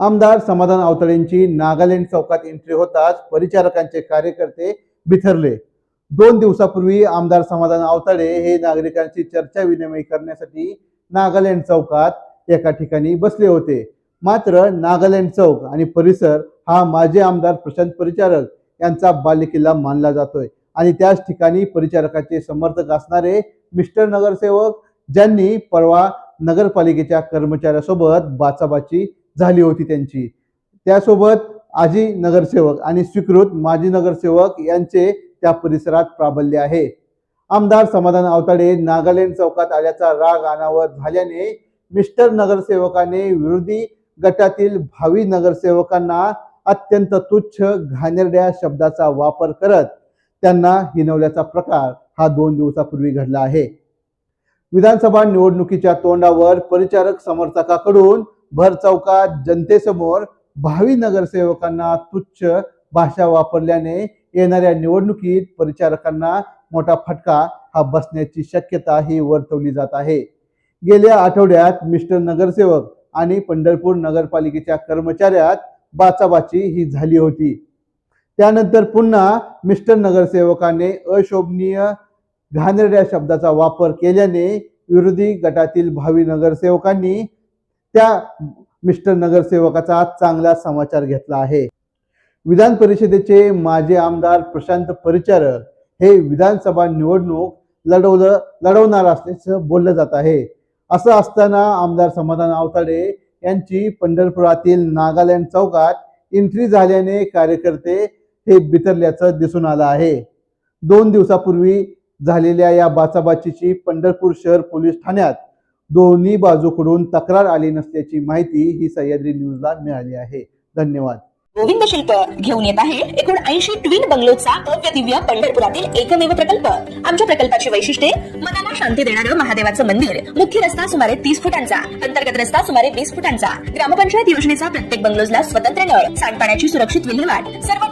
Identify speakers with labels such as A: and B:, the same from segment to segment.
A: आमदार समाधान अवतळेंची नागालँड चौकात एंट्री होताच परिचारकांचे कार्यकर्ते बिथरले. दोन दिवसापूर्वी आमदार समाधान अवतळे हे नागरिकांची चर्चा विनिमय करण्यासाठी नागालँड चौकात एका ठिकाणी बसले होते. मात्र नागालँड चौक आणि परिसर हा माजी आमदार प्रशांत परिचारक यांचा बालेकिल्ला मानला जातोय आणि त्याच ठिकाणी परिचारकाचे समर्थक असणारे मिस्टर नगरसेवक ज्यांनी परवा नगरपालिकेच्या कर्मचाऱ्यासोबत बाचाबाची झाली होती त्यांची. त्यासोबत आजी नगरसेवक आणि स्वीकृत माजी नगरसेवक यांचे त्या परिसरात प्राबल्य आहे. आमदार समाधान आवताडे नागालँड चौकात आल्याचा राग अनावर झाल्याने मिस्टर नगरसेवकाने विरोधी गटातील भावी नगरसेवकांना अत्यंत तुच्छ घाणेरड्या शब्दाचा वापर करत त्यांना हिनवल्याचा प्रकार हा दोन दिवसापूर्वी घडला आहे. विधानसभा निवडणुकीच्या तोंडावर परिचारक समर्थकाकडून भर चौकात जनतेसमोर भावी नगरसेवकांना तुच्छ भाषा वापरल्याने येणाऱ्या निवडणुकीत परिचारकांना मोठा फटका हा बसण्याची शक्यता ही वर्तवली जात आहे. गेल्या आठवड्यात मिस्टर नगरसेवक आणि पंढरपूर नगरपालिकेच्या कर्मचाऱ्यात बाचाबाची ही झाली होती. त्यानंतर पुन्हा मिस्टर नगरसेवकाने अशोभनीय घाणेरड्या शब्दाचा वापर केल्याने विरोधी गटातील भावी नगरसेवकांनी त्या मिस्टर नगरसेवकाचा चांगला समाचार घेतला आहे. विधान परिषदेचे माजी आमदार प्रशांत परिचारक हे विधानसभा निवडणूक लढवलं लढवणार असल्याचं बोललं जात आहे. असं असताना आमदार समाधान आवताडे यांची पंढरपुरातील नागालँड चौकात एंट्री झाल्याने कार्यकर्ते हे बितरल्याचं दिसून आलं आहे. दोन दिवसापूर्वी झालेल्या या बाचाबाचीची पंढरपूर शहर पोलीस ठाण्यात दोन्ही बाजूकडून तक्रार आली नसल्याची माहिती ही सह्याद्री न्यूजला मिळाली आहे. धन्यवाद.
B: गोविंद शिल्प घेऊन येत आहे एकूण ऐंशी ट्विन बंगलोचा भव्य दिव्य पंढरपुरातील एकमेव प्रकल्प. आमच्या प्रकल्पाची वैशिष्ट्ये मनाला शांती देणारं महादेवाचं मंदिर. मुख्य रस्ता सुमारे तीस फुटांचा अंतर्गत रस्ता सुमारे वीस फुटांचा. ग्रामपंचायत योजनेचा प्रत्येक बंगलोजला स्वतंत्र नळ सांडपाण्याची सुरक्षित विल्हेवाट. सर्व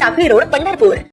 B: टाकळी रोड पंढरपूर